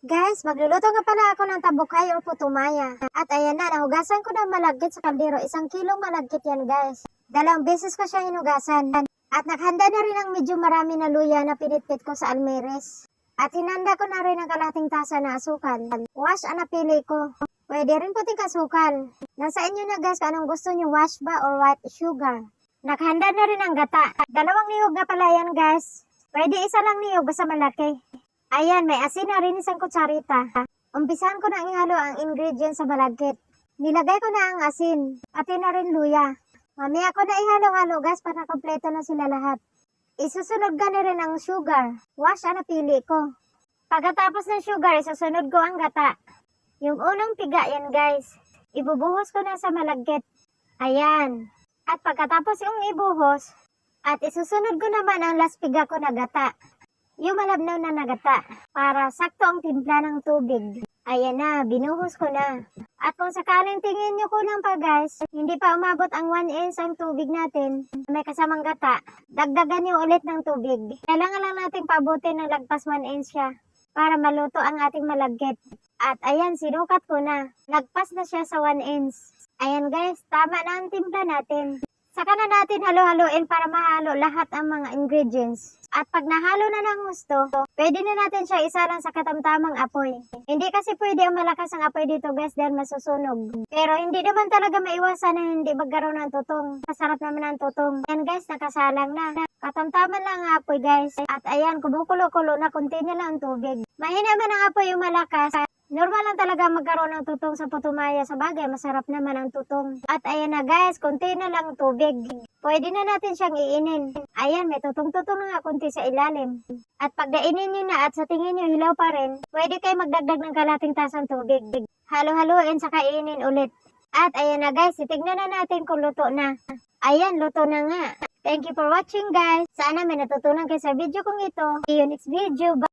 Guys, magluluto nga pala ako ng tabukay or putumaya. At ayan na, nahugasan ko na malagkit sa kaldero. Isang kilong malagkit yan, guys. Dalawang beses ko siya hinugasan. At naghanda na rin ang medyo marami na luya na pinitpit ko sa almeres. At hinanda ko na rin ang kalating tasa na asukal. Wash ang napili ko. Pwede rin puting kasukal. Nasa inyo na guys kung anong gusto nyo, wash ba or white sugar. Naghanda na rin ang gata. Dalawang niyog na pala yan guys. Pwede isa lang niyog basta malaki. Ayan, may asin na rin isang kutsarita. Umpisahan ko na ihalo ang ingredients sa malagkit. Nilagay ko na ang asin, pati na rin luya. Mamaya ko na ihalo-halo guys para kompleto na sila lahat. Isusunod ka na rin ang sugar. Wash ang napili ko. Pagkatapos ng sugar, isusunod ko ang gata. Yung unang piga yan guys. Ibubuhos ko na sa malagkit. Ayan. At pagkatapos yung ibuhos, at isusunod ko naman ang last piga ko na gata. Yung malabnaw na nagata para sakto ang timpla ng tubig. Ayan na, binuhos ko na. At kung sakaling tingin nyo kulang pa guys, hindi pa umabot ang 1 inch ang tubig natin, may kasamang gata, dagdagan nyo ulit ng tubig. Kailangan lang natin pabutin ng lagpas 1 inch siya para maluto ang ating malagkit. At ayan, sinukat ko na. Lagpas na siya sa 1 inch. Ayan guys, tama na ang timpla natin. Saka na natin halo-haloin para mahalo lahat ang mga ingredients. At pag nahalo na ng gusto, pwede na natin siya isalang sa katamtamang apoy. Hindi kasi pwede ang malakas ang apoy dito guys dahil masusunog. Pero hindi naman talaga maiwasan na hindi magkaroon ng tutong. Masarap naman ang tutong. Yan guys, nakasalang na. Katamtaman lang ang apoy guys. At ayan, kumukulo-kulo na kunti na lang ang tubig. Mahina man ang apoy yung malakas. Normal lang talaga magkaroon ng tutong sa putumaya. Sa bagay, masarap naman ang tutong. At ayan na guys, kunti na lang tubig. Pwede na natin siyang iinin. Ayan, may tutong-tutong na nga kunti sa ilalim. At pag nainin nyo na at sa tingin nyo hilaw pa rin, pwede kayo magdagdag ng kalating tasang tubig. Halo-haloin sa kainin ulit. At ayan na guys, titignan na natin kung luto na. Ayan, luto na nga. Thank you for watching guys. Sana may natutunan kayo sa video kong ito. See you next video. Bye!